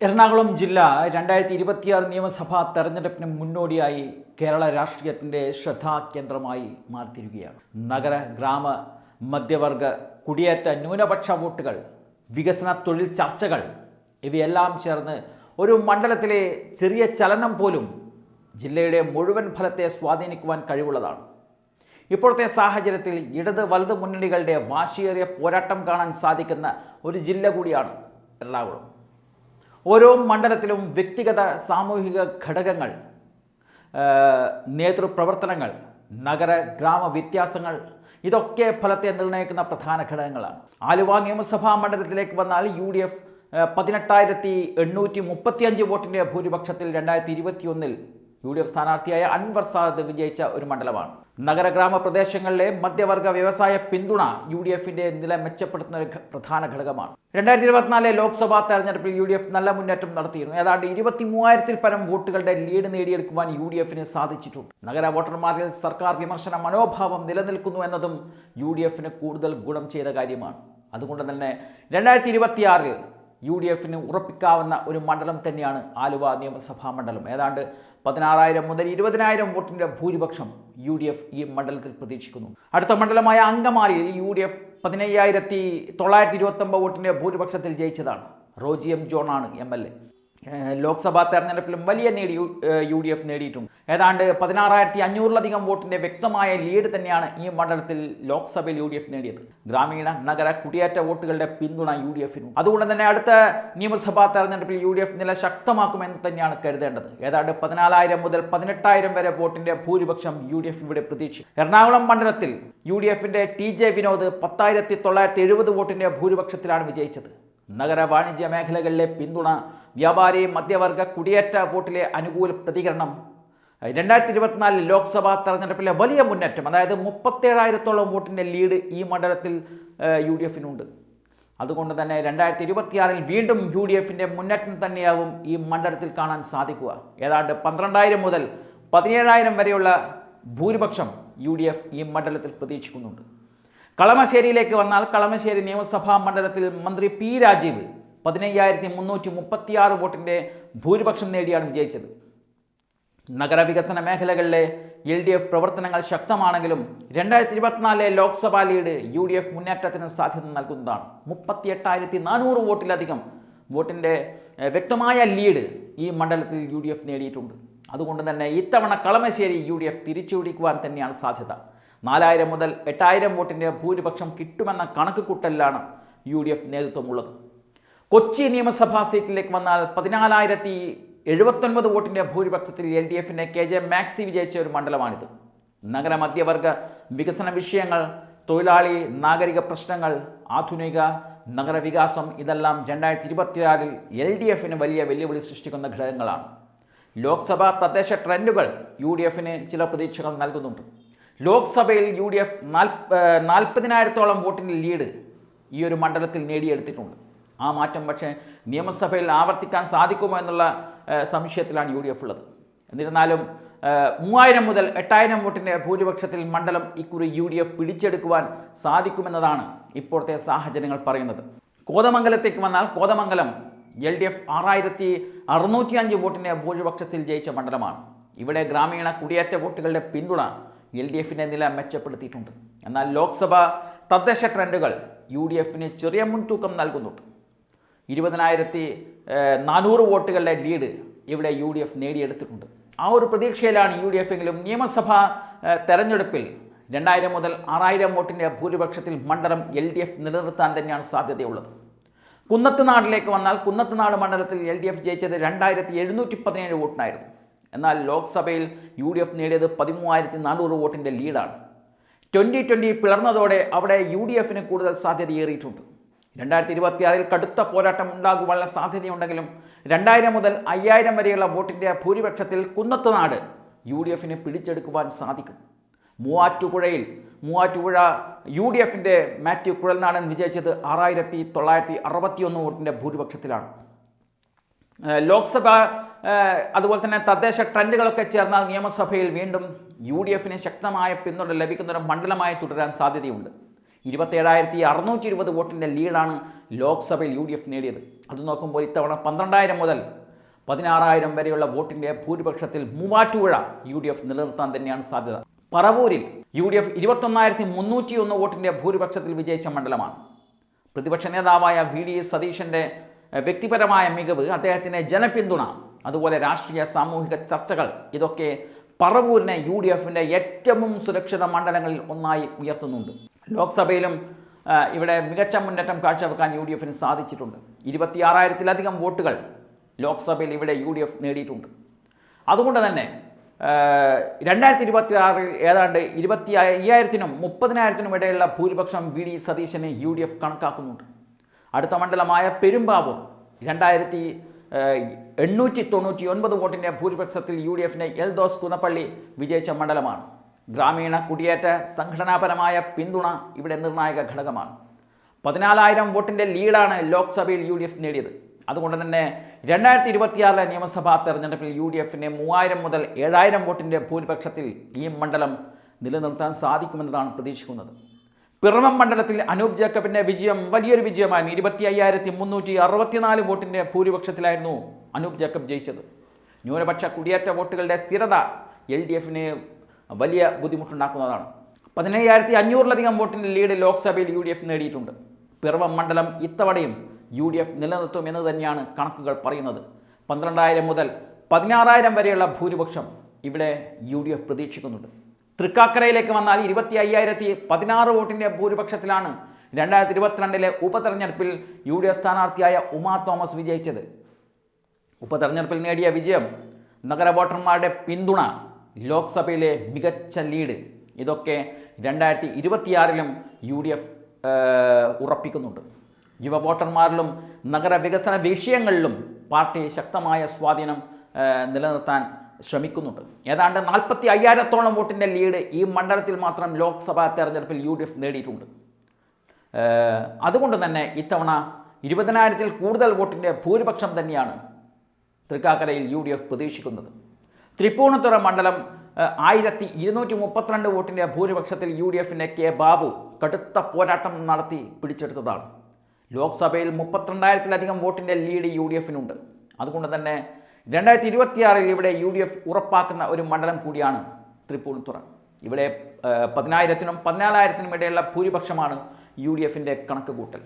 എറണാകുളം ജില്ല രണ്ടായിരത്തി ഇരുപത്തിയാറ് നിയമസഭാ തെരഞ്ഞെടുപ്പിന് മുന്നോടിയായി കേരള രാഷ്ട്രീയത്തിന്റെ ശ്രദ്ധാകേന്ദ്രമായി മാറിത്തിരിക്കുകയാണ് നഗര ഗ്രാമ മധ്യവർഗ കുടിയേറ്റ ന്യൂനപക്ഷ വോട്ടുകൾ വികസന തൊഴിൽ ചർച്ചകൾ ഇവയെല്ലാം ചേർന്ന് ഒരു മണ്ഡലത്തിലെ ചെറിയ ചലനം പോലും ജില്ലയുടെ മുഴുവൻ ഫലത്തെ സ്വാധീനിക്കുവാൻ കഴിവുള്ളതാണ്. ഇപ്പോഴത്തെ സാഹചര്യത്തിൽ ഇടത് വലത് മുന്നണികളുടെ വാശിയേറിയ പോരാട്ടം കാണാൻ സാധിക്കുന്ന ഒരു ജില്ല കൂടിയാണ് എറണാകുളം. ഓരോ മണ്ഡലത്തിലും വ്യക്തിഗത സാമൂഹിക ഘടകങ്ങൾ നേതൃപ്രവർത്തനങ്ങൾ നഗര ഗ്രാമ വ്യത്യാസങ്ങൾ ഇതൊക്കെ ഫലത്തെ നിർണയിക്കുന്ന പ്രധാന ഘടകങ്ങളാണ്. ആലുവ നിയമസഭാ മണ്ഡലത്തിലേക്ക് വന്നാൽ യു ഡി എഫ് പതിനെട്ടായിരത്തി എണ്ണൂറ്റി മുപ്പത്തിയഞ്ച് വോട്ടിന്റെ ഭൂരിപക്ഷത്തിൽ രണ്ടായിരത്തി ഇരുപത്തിയൊന്നിൽ യു ഡി എഫ് സ്ഥാനാർത്ഥിയായ അൻവർ സാദ് വിജയിച്ച ഒരു മണ്ഡലമാണ്. നഗര ഗ്രാമ പ്രദേശങ്ങളിലെ മധ്യവർഗ വ്യവസായ പിന്തുണ യു ഡി എഫിന്റെ നില മെച്ചപ്പെടുത്തുന്ന ഒരു പ്രധാന ഘടകമാണ്. രണ്ടായിരത്തി ഇരുപത്തിനാലിലെ ലോക്സഭാ തെരഞ്ഞെടുപ്പിൽ യു ഡി എഫ് നല്ല മുന്നേറ്റം നടത്തിയിരുന്നു. ഏതാണ്ട് ഇരുപത്തി മൂവായിരത്തിൽ പരം വോട്ടുകളുടെ ലീഡ് നേടിയെടുക്കുവാൻ യു ഡി എഫിന് സാധിച്ചിട്ടുണ്ട്. നഗര വോട്ടർമാരിൽ സർക്കാർ വിമർശന മനോഭാവം നിലനിൽക്കുന്നു എന്നതും യു ഡി എഫിന് കൂടുതൽ ഗുണം ചെയ്ത കാര്യമാണ്. അതുകൊണ്ട് തന്നെ രണ്ടായിരത്തി ഇരുപത്തിയാറിൽ യു ഡി എഫിന് ഉറപ്പിക്കാവുന്ന ഒരു മണ്ഡലം തന്നെയാണ് ആലുവ നിയമസഭാ മണ്ഡലം. ഏതാണ്ട് പതിനാറായിരം മുതൽ ഇരുപതിനായിരം വോട്ടിന്റെ ഭൂരിപക്ഷം യു ഡി എഫ് ഈ മണ്ഡലത്തിൽ പ്രതീക്ഷിക്കുന്നു. അടുത്ത മണ്ഡലമായ അങ്കമാലിയിൽ യു ഡി എഫ് പതിനയ്യായിരത്തി തൊള്ളായിരത്തി ഇരുപത്തൊമ്പത് വോട്ടിന്റെ ഭൂരിപക്ഷത്തിൽ ജയിച്ചതാണ്. റോജി എം ജോണാണ് എം എൽ എ. ലോക്സഭാ തെരഞ്ഞെടുപ്പിലും വലിയ നേടി യു- ഡി എഫ് നേടിയിട്ടുണ്ട്. ഏതാണ്ട് പതിനാറായിരത്തി അഞ്ഞൂറിലധികം വോട്ടിന്റെ വ്യക്തമായ ലീഡ് തന്നെയാണ് ഈ മണ്ഡലത്തിൽ ലോക്സഭയിൽ യു ഡി എഫ് നേടിയത്. ഗ്രാമീണ നഗര കുടിയേറ്റ വോട്ടുകളുടെ പിന്തുണ യു ഡി എഫിനും അതുകൊണ്ട് തന്നെ അടുത്ത നിയമസഭാ തെരഞ്ഞെടുപ്പിൽ യു ഡി എഫ് നില ശക്തമാക്കുമെന്ന് തന്നെയാണ് കരുതേണ്ടത്. ഏതാണ്ട് പതിനാലായിരം മുതൽ പതിനെട്ടായിരം വരെ വോട്ടിന്റെ ഭൂരിപക്ഷം യു ഡി എഫ് ഇവിടെ പ്രതീക്ഷിച്ചു എറണാകുളം മണ്ഡലത്തിൽ യു ഡി എഫിന്റെ ടി ജെ വിനോദ് പത്തായിരത്തി തൊള്ളായിരത്തി എഴുപത് വോട്ടിന്റെ ഭൂരിപക്ഷത്തിലാണ് വിജയിച്ചത്. നഗര വാണിജ്യ മേഖലകളിലെ പിന്തുണ വ്യാപാരി മധ്യവർഗ കുടിയേറ്റ വോട്ടിലെ അനുകൂല പ്രതികരണം. രണ്ടായിരത്തി ഇരുപത്തിനാലിൽ ലോക്സഭാ തെരഞ്ഞെടുപ്പിലെ വലിയ മുന്നേറ്റം അതായത് മുപ്പത്തേഴായിരത്തോളം വോട്ടിന്റെ ലീഡ് ഈ മണ്ഡലത്തിൽ യു ഡി എഫിനുണ്ട്. അതുകൊണ്ട് തന്നെ രണ്ടായിരത്തി ഇരുപത്തിയാറിൽ വീണ്ടും യു ഡി എഫിന്റെ മുന്നേറ്റം തന്നെയാവും ഈ മണ്ഡലത്തിൽ കാണാൻ സാധിക്കുക. ഏതാണ്ട് പന്ത്രണ്ടായിരം മുതൽ പതിനേഴായിരം വരെയുള്ള ഭൂരിപക്ഷം യു ഡി എഫ് ഈ മണ്ഡലത്തിൽ പ്രതീക്ഷിക്കുന്നുണ്ട്. കളമശ്ശേരിയിലേക്ക് വന്നാൽ കളമശ്ശേരി നിയമസഭാ മണ്ഡലത്തിൽ മന്ത്രി പി രാജീവ് പതിനയ്യായിരത്തി മുന്നൂറ്റി മുപ്പത്തിയാറ് വോട്ടിന്റെ ഭൂരിപക്ഷം നേടിയാണ് വിജയിച്ചത്. നഗരവികസന മേഖലകളിലെ എൽ ഡി എഫ് പ്രവർത്തനങ്ങൾ ശക്തമാണെങ്കിലും രണ്ടായിരത്തി ഇരുപത്തിനാലിലെ Lok Sabha lead U D F മുന്നേറ്റത്തിന് സാധ്യത നൽകുന്നതാണ്. മുപ്പത്തി എട്ടായിരത്തി നാനൂറ് വോട്ടിലധികം വോട്ടിന്റെ വ്യക്തമായ ലീഡ് ഈ മണ്ഡലത്തിൽ യു ഡി എഫ് നേടിയിട്ടുണ്ട്. അതുകൊണ്ട് തന്നെ ഇത്തവണ കളമശ്ശേരി യു ഡി എഫ് തിരിച്ചുപിടിക്കുവാൻ തന്നെയാണ് സാധ്യത. നാലായിരം മുതൽ എട്ടായിരം വോട്ടിന്റെ ഭൂരിപക്ഷം കിട്ടുമെന്ന കണക്ക് കൂട്ടലിലാണ് യു ഡി എഫ് നേതൃത്വമുള്ളത്. കൊച്ചി നിയമസഭാ സീറ്റിലേക്ക് വന്നാൽ പതിനാലായിരത്തി എഴുപത്തൊൻപത് വോട്ടിന്റെ ഭൂരിപക്ഷത്തിൽ എൽ ഡി എഫിന്റെ കെ ജെ മാക്സി വിജയിച്ച ഒരു മണ്ഡലമാണിത്. നഗര മധ്യവർഗ വികസന വിഷയങ്ങൾ തൊഴിലാളി നാഗരിക പ്രശ്നങ്ങൾ ആധുനിക നഗരവികാസം ഇതെല്ലാം രണ്ടായിരത്തി ഇരുപത്തിയാറിൽ എൽ ഡി എഫിന് വലിയ വെല്ലുവിളി സൃഷ്ടിക്കുന്ന ഘടകങ്ങളാണ്. ലോക്സഭാ തദ്ദേശ ട്രെൻഡുകൾ യു ഡി എഫിന് ചില പ്രതീക്ഷകൾ നൽകുന്നുണ്ട്. ലോക്സഭയിൽ യു ഡി എഫ് നാൽപ്പതിനായിരത്തോളം വോട്ടിന്റെ ലീഡ് ഈ ഒരു മണ്ഡലത്തിൽ നേടിയെടുത്തിട്ടുണ്ട്. ആ മാറ്റം പക്ഷേ നിയമസഭയിൽ ആവർത്തിക്കാൻ സാധിക്കുമോ എന്നുള്ള സംശയത്തിലാണ് യു ഡി എഫ് ഉള്ളത്. എന്നിരുന്നാലും മൂവായിരം മുതൽ എട്ടായിരം വോട്ടിന്റെ ഭൂരിപക്ഷത്തിൽ മണ്ഡലം ഇക്കുറി യു ഡി എഫ് പിടിച്ചെടുക്കുവാൻ സാധിക്കുമെന്നതാണ് ഇപ്പോഴത്തെ സാഹചര്യങ്ങൾ പറയുന്നത്. കോതമംഗലത്തേക്ക് വന്നാൽ കോതമംഗലം എൽ ഡി എഫ് ആറായിരത്തി അറുന്നൂറ്റി അഞ്ച് വോട്ടിന്റെ ഭൂരിപക്ഷത്തിൽ ജയിച്ച മണ്ഡലമാണ്. ഇവിടെ ഗ്രാമീണ കുടിയേറ്റ വോട്ടുകളുടെ പിന്തുണ എൽ ഡി എഫിന്റെ നില മെച്ചപ്പെടുത്തിയിട്ടുണ്ട്. എന്നാൽ ലോക്സഭ തദ്ദേശ ട്രെൻഡുകൾ യു ഡി എഫിന് ചെറിയ മുൻതൂക്കം നൽകുന്നുണ്ട് ഇരുപതിനായിരത്തി നാനൂറ് വോട്ടുകളുടെ ലീഡ് ഇവിടെ യു ഡി എഫ് നേടിയെടുത്തിട്ടുണ്ട്. ആ ഒരു പ്രതീക്ഷയിലാണ് യു ഡി എഫ് എങ്കിലും നിയമസഭാ തെരഞ്ഞെടുപ്പിൽ രണ്ടായിരം മുതൽ ആറായിരം വോട്ടിന്റെ ഭൂരിപക്ഷത്തിൽ മണ്ഡലം എൽ ഡി എഫ് നിലനിർത്താൻ തന്നെയാണ് സാധ്യതയുള്ളത്. കുന്നത്തുനാടിലേക്ക് വന്നാൽ കുന്നത്തുനാട് മണ്ഡലത്തിൽ എൽ ഡി എഫ് ജയിച്ചത് രണ്ടായിരത്തി എഴുന്നൂറ്റി പതിനേഴ് വോട്ടിനായിരുന്നു. എന്നാൽ ലോക്സഭയിൽ യു ഡി എഫ് നേടിയത് പതിമൂവായിരത്തി നാനൂറ് വോട്ടിന്റെ ലീഡാണ്. ട്വന്റി ട്വന്റി പിളർന്നതോടെ അവിടെ യു ഡി എഫിന് കൂടുതൽ സാധ്യതയേറിയിട്ടുണ്ട്. രണ്ടായിരത്തി ഇരുപത്തിയാറിൽ കടുത്ത പോരാട്ടം ഉണ്ടാകുവാനുള്ള സാധ്യതയുണ്ടെങ്കിലും രണ്ടായിരം മുതൽ അയ്യായിരം വരെയുള്ള വോട്ടിന്റെ ഭൂരിപക്ഷത്തിൽ കുന്നത്തുനാട് യു ഡി എഫിന് പിടിച്ചെടുക്കുവാൻ സാധിക്കും. മൂവാറ്റുപുഴയിൽ മൂവാറ്റുപുഴ യു ഡി എഫിന്റെ മാത്യു കുഴൽനാടൻ വിജയിച്ചത് ആറായിരത്തി തൊള്ളായിരത്തി അറുപത്തിയൊന്ന് വോട്ടിന്റെ ഭൂരിപക്ഷത്തിലാണ് ലോക്സഭാ അതുപോലെ തന്നെ തദ്ദേശ ട്രെൻഡുകളൊക്കെ ചേർന്നാൽ നിയമസഭയിൽ വീണ്ടും യു ഡി എഫിന് ശക്തമായ പിന്തുണ ലഭിക്കുന്ന ഒരു മണ്ഡലമായി തുടരാൻ സാധ്യതയുണ്ട്. ഇരുപത്തേഴായിരത്തി അറുന്നൂറ്റി ഇരുപത് വോട്ടിന്റെ ലീഡാണ് ലോക്സഭയിൽ യു ഡി എഫ് നേടിയത്. അത് നോക്കുമ്പോൾ ഇത്തവണ പന്ത്രണ്ടായിരം മുതൽ പതിനാറായിരം വരെയുള്ള വോട്ടിന്റെ ഭൂരിപക്ഷത്തിൽ മൂവാറ്റുപുഴ യു ഡി എഫ് നിലനിർത്താൻ തന്നെയാണ് സാധ്യത. പറവൂരിൽ യു ഡി എഫ് ഇരുപത്തൊന്നായിരത്തി മുന്നൂറ്റി ഒന്ന് വോട്ടിന്റെ ഭൂരിപക്ഷത്തിൽ വിജയിച്ച മണ്ഡലമാണ്. പ്രതിപക്ഷ നേതാവായ വി ഡി സതീശന്റെ വ്യക്തിപരമായ മികവ് അദ്ദേഹത്തിന്റെ ജനപിന്തുണ അതുപോലെ രാഷ്ട്രീയ സാമൂഹിക ചർച്ചകൾ ഇതൊക്കെ പറവൂരിനെ യു ഡി എഫിന്റെ ഏറ്റവും സുരക്ഷിത മണ്ഡലങ്ങളിൽ ഒന്നായി ഉയർത്തുന്നുണ്ട്. ലോക്സഭയിലും ഇവിടെ മികച്ച മുന്നേറ്റം കാഴ്ചവെക്കാൻ യു ഡി എഫിന് സാധിച്ചിട്ടുണ്ട്. ഇരുപത്തിയാറായിരത്തിലധികം വോട്ടുകൾ ലോക്സഭയിൽ ഇവിടെ യു ഡി എഫ് നേടിയിട്ടുണ്ട്. അതുകൊണ്ട് തന്നെ രണ്ടായിരത്തി ഇരുപത്തി ആറിൽ ഏതാണ്ട് ഇരുപത്തി അയ്യായിരത്തിനും മുപ്പതിനായിരത്തിനും ഇടയിലുള്ള ഭൂരിപക്ഷം വി ഡി സതീശനെ യു ഡി എഫ് കണക്കാക്കുന്നുണ്ട്. അടുത്ത മണ്ഡലമായ പെരുമ്പാവൂർ രണ്ടായിരത്തി എണ്ണൂറ്റി തൊണ്ണൂറ്റി ഒൻപത് വോട്ടിന്റെ ഭൂരിപക്ഷത്തിൽ യു ഡി എഫിനെ എൽദോസ് കുന്നപ്പള്ളി വിജയിച്ച മണ്ഡലമാണ്. ഗ്രാമീണ കുടിയേറ്റ സംഘടനാപരമായ പിന്തുണ ഇവിടെ നിർണായക ഘടകമാണ്. പതിനാലായിരം വോട്ടിന്റെ ലീഡാണ് ലോക്സഭയിൽ യു ഡി എഫ് നേടിയത്. അതുകൊണ്ട് തന്നെ രണ്ടായിരത്തി ഇരുപത്തിയാറിലെ നിയമസഭാ തെരഞ്ഞെടുപ്പിൽ യു ഡി എഫിന് മൂവായിരം മുതൽ ഏഴായിരം വോട്ടിന്റെ ഭൂരിപക്ഷത്തിൽ ഈ മണ്ഡലം നിലനിർത്താൻ സാധിക്കുമെന്നതാണ് പ്രതീക്ഷിക്കുന്നത്. പിറവം മണ്ഡലത്തിൽ അനൂപ് ജേക്കബിന്റെ വിജയം വലിയൊരു വിജയമായിരുന്നു. ഇരുപത്തി അയ്യായിരത്തി മുന്നൂറ്റി അറുപത്തിനാല് വോട്ടിന്റെ ഭൂരിപക്ഷത്തിലായിരുന്നു അനൂപ് ജേക്കബ് ജയിച്ചത്. ന്യൂനപക്ഷ കുടിയേറ്റ വോട്ടുകളുടെ സ്ഥിരത എൽ ഡി എഫിന് വലിയ ബുദ്ധിമുട്ടുണ്ടാക്കുന്നതാണ്. പതിനയ്യായിരത്തി അഞ്ഞൂറിലധികം വോട്ടിന്റെ ലീഡ് ലോക്സഭയിൽ യു ഡി എഫ് നേടിയിട്ടുണ്ട്. പിറവം മണ്ഡലം ഇത്തവണയും യു ഡി എഫ് നിലനിർത്തും എന്ന് തന്നെയാണ് കണക്കുകൾ പറയുന്നത്. പന്ത്രണ്ടായിരം മുതൽ പതിനാറായിരം വരെയുള്ള ഭൂരിപക്ഷം ഇവിടെ യു ഡി എഫ് പ്രതീക്ഷിക്കുന്നുണ്ട്. തൃക്കാക്കരയിലേക്ക് വന്നാൽ ഇരുപത്തി അയ്യായിരത്തി പതിനാറ് വോട്ടിന്റെ ഭൂരിപക്ഷത്തിലാണ് രണ്ടായിരത്തി ഇരുപത്തിരണ്ടിലെ ഉപതെരഞ്ഞെടുപ്പിൽ യു ഡി എഫ് സ്ഥാനാർത്ഥിയായ ഉമാ തോമസ് വിജയിച്ചത്. ഉപതെരഞ്ഞെടുപ്പിൽ നേടിയ വിജയം നഗര വോട്ടർമാരുടെ പിന്തുണ ലോക്സഭയിലെ മികച്ച ലീഡ്. ഇതൊക്കെ രണ്ടായിരത്തി ഇരുപത്തിയാറിലും യു ഡി എഫ് ഉറപ്പിക്കുന്നുണ്ട്. യുവ വോട്ടർമാരിലും നഗര വികസന വിഷയങ്ങളിലും പാർട്ടി ശക്തമായ സ്വാധീനം നിലനിർത്താൻ ശ്രമിക്കുന്നുണ്ട്. ഏതാണ്ട് നാൽപ്പത്തി അയ്യായിരത്തോളം വോട്ടിന്റെ ലീഡ് ഈ മണ്ഡലത്തിൽ മാത്രം ലോക്സഭാ തെരഞ്ഞെടുപ്പിൽ യു ഡി എഫ് നേടിയിട്ടുണ്ട്. അതുകൊണ്ട് തന്നെ ഇത്തവണ ഇരുപതിനായിരത്തിൽ കൂടുതൽ വോട്ടിന്റെ ഭൂരിപക്ഷം തന്നെയാണ് തൃക്കാക്കരയിൽ യു ഡി എഫ് പ്രതീക്ഷിക്കുന്നത്. തൃപ്പൂണിത്തുറ മണ്ഡലം ആയിരത്തി ഇരുന്നൂറ്റി മുപ്പത്തിരണ്ട് വോട്ടിന്റെ ഭൂരിപക്ഷത്തിൽ യു ഡി എഫിന്റെ കെ ബാബു കടുത്ത പോരാട്ടം നടത്തി പിടിച്ചെടുത്തതാണ്. ലോക്സഭയിൽ മുപ്പത്തിരണ്ടായിരത്തിലധികം വോട്ടിന്റെ ലീഡ് യു ഡി എഫിനുണ്ട്. അതുകൊണ്ട് തന്നെ രണ്ടായിരത്തി ഇരുപത്തിയാറിൽ ഇവിടെ യു ഡി എഫ് ഉറപ്പാക്കുന്ന ഒരു മണ്ഡലം കൂടിയാണ് തൃപ്പൂണിത്തുറ. ഇവിടെ പതിനായിരത്തിനും പതിനാലായിരത്തിനും ഇടയുള്ള ഭൂരിപക്ഷമാണ് യു ഡി എഫിന്റെ കണക്ക് കൂട്ടൽ.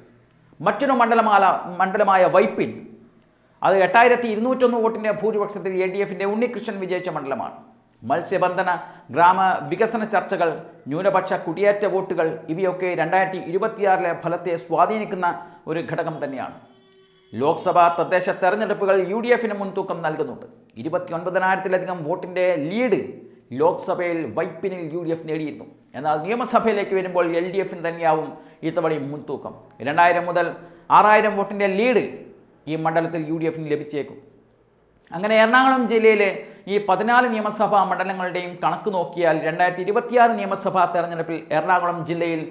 മറ്റൊരു മണ്ഡലമാല മണ്ഡലമായ വൈപ്പിൻ അത് എട്ടായിരത്തി ഇരുന്നൂറ്റൊന്ന് വോട്ടിന്റെ ഭൂരിപക്ഷത്തിൽ എ ഡി എഫിന്റെ ഉണ്ണികൃഷ്ണൻ വിജയിച്ച മണ്ഡലമാണ്. മത്സ്യബന്ധന ഗ്രാമ വികസന ചർച്ചകൾ ന്യൂനപക്ഷ കുടിയേറ്റ വോട്ടുകൾ ഇവയൊക്കെ രണ്ടായിരത്തി ഇരുപത്തിയാറിലെ ഫലത്തെ സ്വാധീനിക്കുന്ന ഒരു ഘടകം തന്നെയാണ്. ലോക്സഭാ തദ്ദേശ തെരഞ്ഞെടുപ്പുകൾ യു ഡി എഫിന് മുൻതൂക്കം നൽകുന്നുണ്ട്. ഇരുപത്തി ഒൻപതിനായിരത്തിലധികം വോട്ടിന്റെ ലീഡ് ലോക്സഭയിൽ വൈപ്പിനിൽ യു ഡി എഫ് നേടിയിരുന്നു. എന്നാൽ നിയമസഭയിലേക്ക് വരുമ്പോൾ എൽ ഡി എഫിന് തന്നെയാവും ഇത്തവണയും മുൻതൂക്കം. രണ്ടായിരം മുതൽ ആറായിരം വോട്ടിന്റെ ലീഡ് ഈ മണ്ഡലത്തിൽ യു ഡി എഫിന് ലഭിച്ചേക്കും. അങ്ങനെ എറണാകുളം ജില്ലയിലെ ഈ പതിനാല് നിയമസഭാ മണ്ഡലങ്ങളുടെയും കണക്ക് നോക്കിയാൽ രണ്ടായിരത്തി ഇരുപത്തിയാറ് നിയമസഭാ തെരഞ്ഞെടുപ്പിൽ എറണാകുളം ജില്ലയിൽ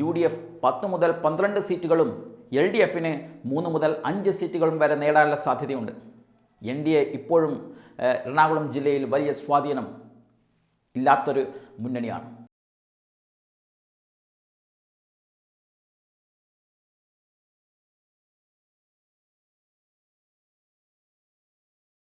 യു ഡി എഫ് പത്ത് മുതൽ പന്ത്രണ്ട് സീറ്റുകളും എൽ ഡി എഫിന് മൂന്ന് മുതൽ അഞ്ച് സീറ്റുകളും വരെ നേടാനുള്ള സാധ്യതയുണ്ട്. എൻ ഡി എ ഇപ്പോഴും എറണാകുളം ജില്ലയിൽ വലിയ സ്വാധീനം ഇല്ലാത്തൊരു മുന്നണിയാണ്.